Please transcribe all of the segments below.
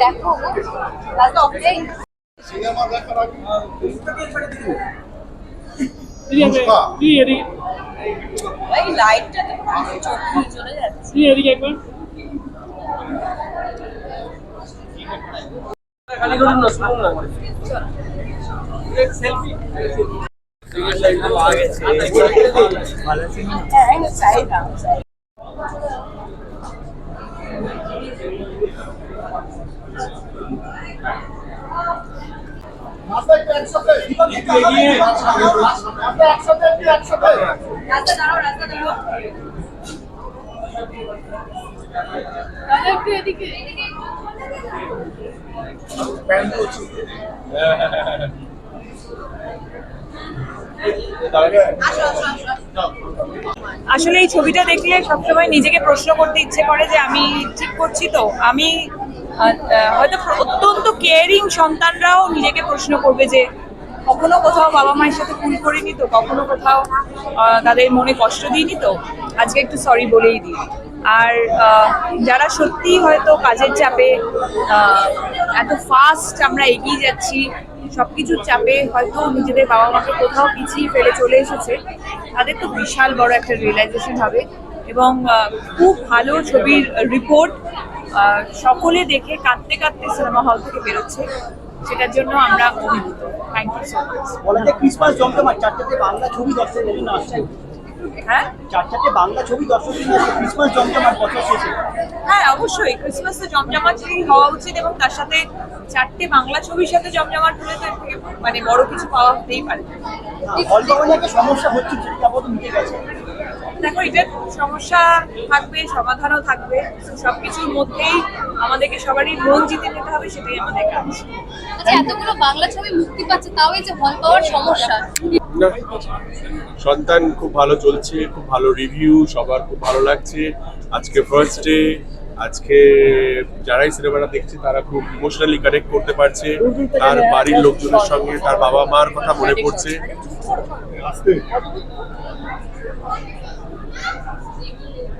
দেখো লাস্ট অফিসে পুষ্পা। এই লাইটটা চলে যাচ্ছে। খালি করুন হ্যাঁ চাই রাস্তা দাঁড়াও রাস্তা দাঁড়াও আসলে এই ছবিটা দেখলে সবসময় নিজেকে প্রশ্ন করতে ইচ্ছে করে যে আমি ঠিক করছি তো। আমি হয়তো অত্যন্ত কেয়ারিং সন্তানরাও নিজেকে প্রশ্ন করবে যে কখনো কোথাও বাবা মায়ের সাথে ভুল করিনি তো, কখনো কোথাও তাদের মনে কষ্ট দিইনি তো? আজকে একটু সরি বলেই দিই। আর যারা সত্যি হয়তো কাজের চাপে এত ফাস্ট আমরা এগিয়ে যাচ্ছি, সবকিছুর চাপে হয়তো নিজেদের বাবা মাকে কোথাও পিছিয়ে ফেলে চলে এসেছে, তাদের তো বিশাল বড় একটা রিয়েলাইজেশন হবে। এবং খুব ভালো ছবির রিপোর্ট সকলে দেখে কাঁদতে কাঁদতে সিনেমা হল থেকে বেরোচ্ছে, সেটার জন্য আমরা অভিভূত। Thank you so much Christmas চারটাতে Bangla ছবি দর্শকের জন্য হ্যাঁ? চারটাতে বাংলা ছবি দর্শকের জন্য আসছে ক্রিসমাস জমজমাট বছর শেষে। হ্যাঁ অবশ্যই। ক্রিসমাস তো জমজমাটই হওয়া উচিত এবং তার সাথে চারটে বাংলা ছবির সাথে জমজমাট হলে তো মানে বড় কিছু পাওয়া হতেই পারে। না। হল পাওয়া সমস্যা হচ্ছে সেটা আপাতত মিটে গেছে। দেখো এটার সমস্যা থাকবে সমাধানও থাকবে সবকিছুর মধ্যেই আমাদেরকে সবারই মন জিতে নিতে হবে সেটাই আমাদের কাজ। আচ্ছা এতগুলো বাংলা ছবি মুক্তি পাচ্ছে তাও এই যে হল পাওয়ার সমস্যা। সন্তান খুব ভালো চলছে খুব ভালো রিভিউ সবার খুব ভালো লাগছে। আজকে ফার্স্ট ডে আজকে যারাই সিনেমাটা দেখছে তারা খুব ইমোশনালি কানেক্ট করতে পারছে। তার বাড়ির লোকজনের সঙ্গে তার বাবা মার কথা মনে পড়ছে।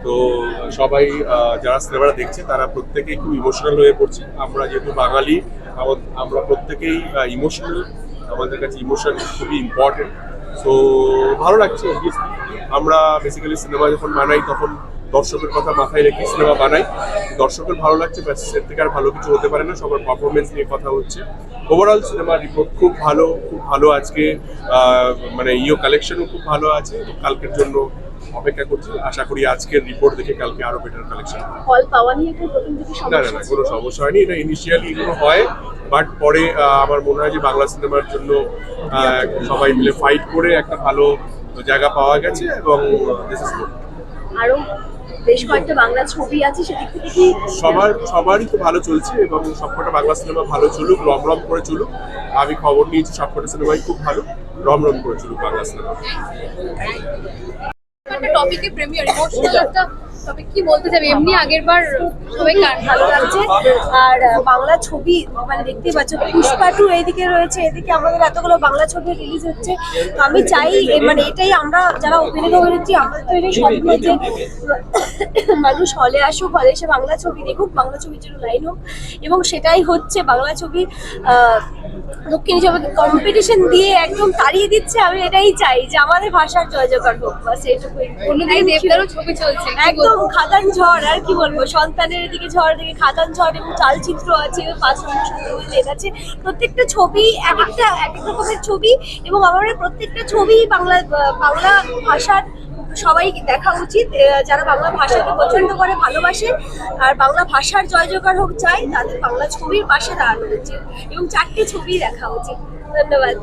তো সবাই যারা সিনেমাটা দেখছে তারা প্রত্যেকেই খুব ইমোশনাল হয়ে পড়ছে। আমরা যেহেতু বাঙালি আমা- আমরা প্রত্যেকেই ইমোশনাল আমাদের কাছে ইমোশন খুবই ইম্পর্টেন্ট তো ভালো লাগছে আমরা বেসিক্যালি সিনেমা যখন বানাই তখন দর্শকের কথা মাথায় রেখে সিনেমা বানাই। দর্শকের ভালো লাগছে ব্যাস এর থেকে আর ভালো কিছু হতে পারে না সবার পারফরমেন্স নিয়ে কথা হচ্ছে। ওভারঅল সিনেমার রিপোর্ট খুব ভালো খুব ভালো আজকে মানে ইও কালেকশনও খুব ভালো আছে। কালকের জন্য অপেক্ষা করছি। আশা করি আজকের রিপোর্ট দেখে কালকে আরও বেটার কালেকশন হল পাওয়া নিয়ে না না কোনো সমস্যা হয়নি। এটা ইনিশিয়ালি এগুলো হয় বাট পরে আমার মনে হয় যে বাংলা সিনেমার জন্য সবাই মিলে ফাইট করে একটা ভালো জায়গা পাওয়া গেছে এবং দিস ইজ গুড আরও বেশ কয়েকটা বাংলা ছবি আছে সেদিক থেকে কি সবার সবারই তো ভালো চলছে এবং সবকটা বাংলা সিনেমা ভালো চলুক রম রম করে চলুক। আমি খবর নিয়েছি সবকটা সিনেমাই খুব ভালো রম রম করে চলুক বাংলা সিনেমা। একটা টপিকে প্রেমিয়ার ইমোশনাল একটা টপিক কি বলতে যাবে এমনি আগের বার সবাই ভালো লাগছে আর বাংলা ছবি মানে দেখতেই পাচ্ছ পুষ্পা টু এইদিকে রয়েছে এদিকে আমাদের এতগুলো বাংলা ছবি রিলিজ হচ্ছে। তো আমি চাই মানে এটাই আমরা যারা অভিনেতা অভিনেত্রী আমাদের তো এটাই স্বপ্ন যে মানুষ হলে আসুক হলে এসে বাংলা ছবি দেখুক বাংলা ছবির জন্য লাইন হোক। এবং সেটাই হচ্ছে বাংলা ছবি আহ, দক্ষিণী জগৎ কম্পিটিশন দিয়ে একদম তাড়িয়ে দিচ্ছে আমি এটাই চাই যে আমাদের ভাষার জয় জয়কার হোক বাস এইটুকুই। অন্যদিকে দেবদারও ছবি চলছে কি একদম? খাদান ঝড় আর কি বলব? সন্তানের দিকে ঝড় দিকে খাদান ঝড় এবং চালচিত্র আছে পাঁচ লেখা আছে প্রত্যেকটা ছবি এক একটা এক এক রকমের ছবি এবং আমার প্রত্যেকটা ছবি বাংলা বাংলা ভাষার সবাই দেখা উচিত। যারা বাংলা ভাষাকে পছন্দ করে ভালোবাসে আর বাংলা ভাষার জয় জয়কার হোক চাই তাদের বাংলা ছবির পাশে দাঁড়ানো উচিত এবং চারটে ছবি দেখা উচিত। ধন্যবাদ।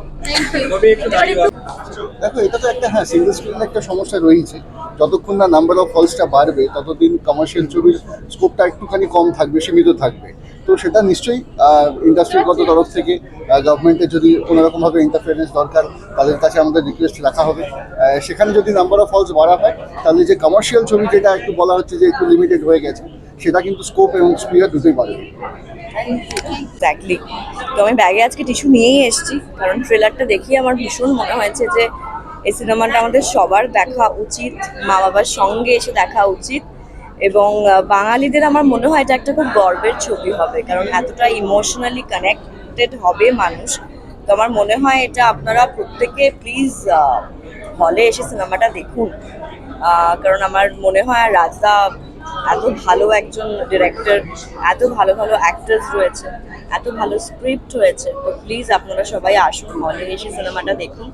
দেখো এটা তো একটা হ্যাঁ সিঙ্গেল স্ক্রিনের একটা সমস্যা রয়েছে যতক্ষণ না নাম্বার অফ ফলসটা বাড়বে, ততদিন কমার্শিয়াল ছবির স্কোপটা একটুখানি কম থাকবে, সীমিত থাকবে। তো সেটা নিশ্চয়ই ইন্ডাস্ট্রিগত তরফ থেকে গভর্নমেন্টের যদি কোনোরকমভাবে ইন্টারফারেন্স দরকার, তাদের কাছে আমাদের রিকোয়েস্ট রাখা হবে। সেখানে যদি নাম্বার অফ হলস বাড়া হয়, তাহলে যে কমার্শিয়াল ছবি যেটা একটু বলা হচ্ছে যে একটু লিমিটেড হয়ে গেছে, সেটা কিন্তু স্কোপ এবং স্পিয়ার দুটোই বাড়বে। তো আমি ব্যাগে আজকে টিস্যু নিয়েই এসেছি, কারণ ট্রেলারটা দেখিয়ে আমার ভীষণ মনে হয়েছে যে এই সিনেমাটা আমাদের সবার দেখা উচিত মা বাবার সঙ্গে এসে দেখা উচিত এবং বাঙালিদের আমার মনে হয় এটা একটা খুব গর্বের ছবি হবে, কারণ এতটা ইমোশনালি কানেক্টেড হবে মানুষ। তো আমার মনে হয় এটা আপনারা প্রত্যেকে প্লিজ হলে এসে সিনেমাটা দেখুন। কারণ আমার মনে হয় রাজদা এত ভালো একজন ডিরেক্টর এত ভালো ভালো অ্যাক্টার্স রয়েছে, এত ভালো স্ক্রিপ্ট হয়েছে তো প্লিজ আপনারা সবাই আসুন হলে এসে সিনেমাটা দেখুন।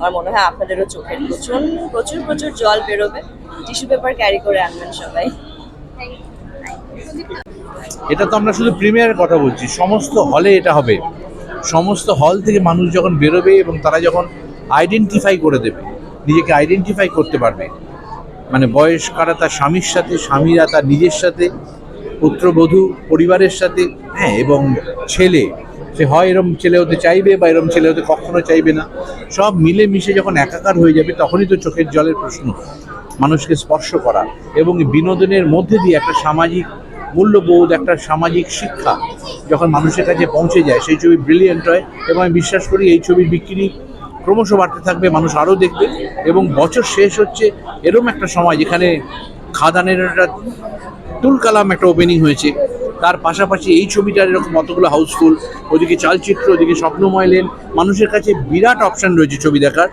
আমার মনে হয় আপনাদেরও চোখের প্রচুর প্রচুর প্রচুর জল বেরোবে। টিস্যু পেপার ক্যারি করে আনবেন সবাই। এটা তো আমরা শুধু প্রিমিয়ারের কথা বলছি। সমস্ত হলে এটা হবে। সমস্ত হল থেকে মানুষ যখন বেরোবে এবং তারা যখন আইডেন্টিফাই করে দেবে, নিজেকে আইডেন্টিফাই করতে পারবে মানে বয়স্কারা তার স্বামীর সাথে, স্বামীরা তার নিজের সাথে, পুত্রবধূ, পরিবারের সাথে হ্যাঁ এবং ছেলে সে হয় এরম ছেলে হতে চাইবে বা এরম ছেলে হতে কখনো চাইবে না। সব মিলে মিশে যখন একাকার হয়ে যাবে, তখনই তো চোখের জলের প্রশ্ন। মানুষকে স্পর্শ করা এবং বিনোদনের মধ্যে দিয়ে একটা সামাজিক মূল্যবোধ, একটা সামাজিক শিক্ষা যখন মানুষের কাছে পৌঁছে যায়, সেই ছবি ব্রিলিয়েন্ট হয় এবং আমি বিশ্বাস করি এই ছবির বিক্রি ক্রমশ বাড়তে থাকবে, মানুষ আরও দেখবে এবং বছর শেষ হচ্ছে, এরম একটা সময় যেখানে খাদানের একটা তুল কালাম একটা ওপেনিং হয়েছে। তার পাশাপাশি এই ছবিটার এরকম অতগুলো হাউসফুল, ওদিকে চালচিত্র, ওদিকে স্বপ্নময় লেন, মানুষের কাছে বিরাট অপশান রয়েছে ছবি দেখার।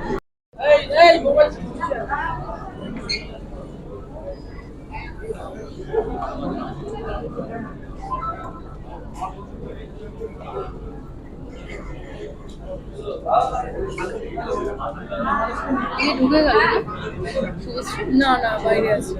এই ঢুকে গেল না? না বাইরে আছে।